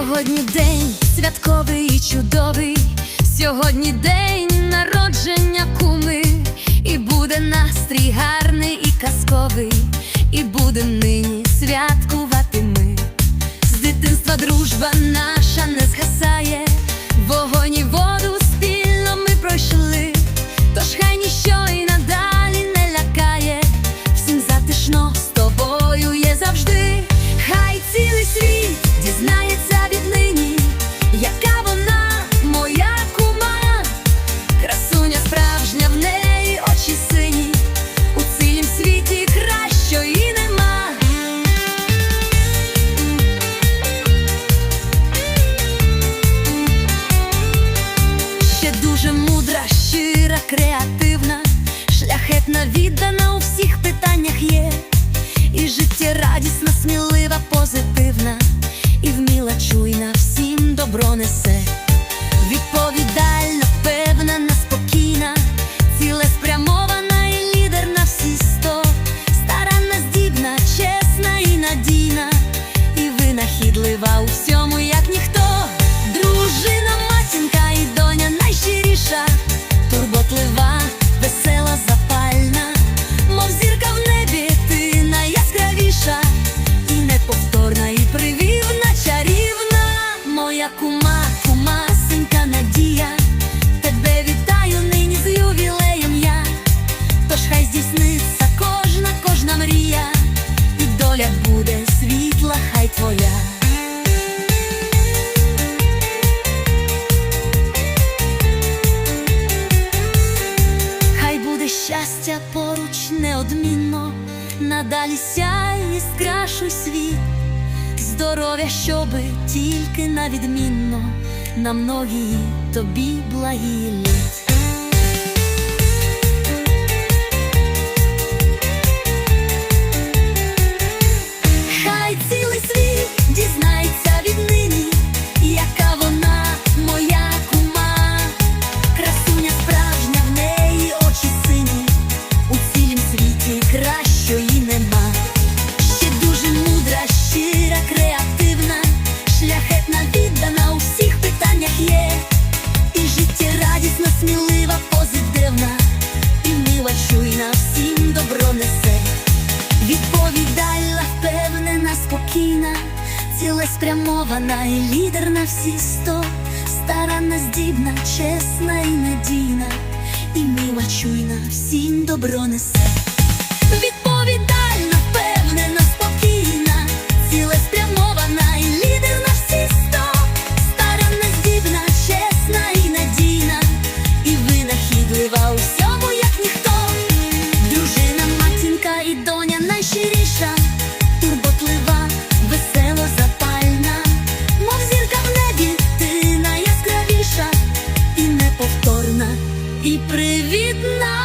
Сьогодні день святковий і чудовий, сьогодні день народження куми, і буде настрій гарний і казковий, і буде нині святку. Шляхетна, віддана у всіх питаннях є, і життєрадісна, смілива, позитивна, і вміла, чуйна, всім добро несе. Відповідальна, твоя. Хай буде щастя поруч неодмінно, надалі сяй скрашуй світ, здоров'я, щоби тільки на відмінно, на многії тобі благі літ. Кращої нема. Ще дуже мудра, щира, креативна, шляхетна, віддана у всіх питаннях є, і життєрадісна, смілива, позитивна, і мила, чуйна, всім добро несе. Відповідальна, впевнена, спокійна, цілеспрямована і лідер на всі сто, старанна, здібна, чесна і надійна, і мила чуйна, всім добро несе. і привітна.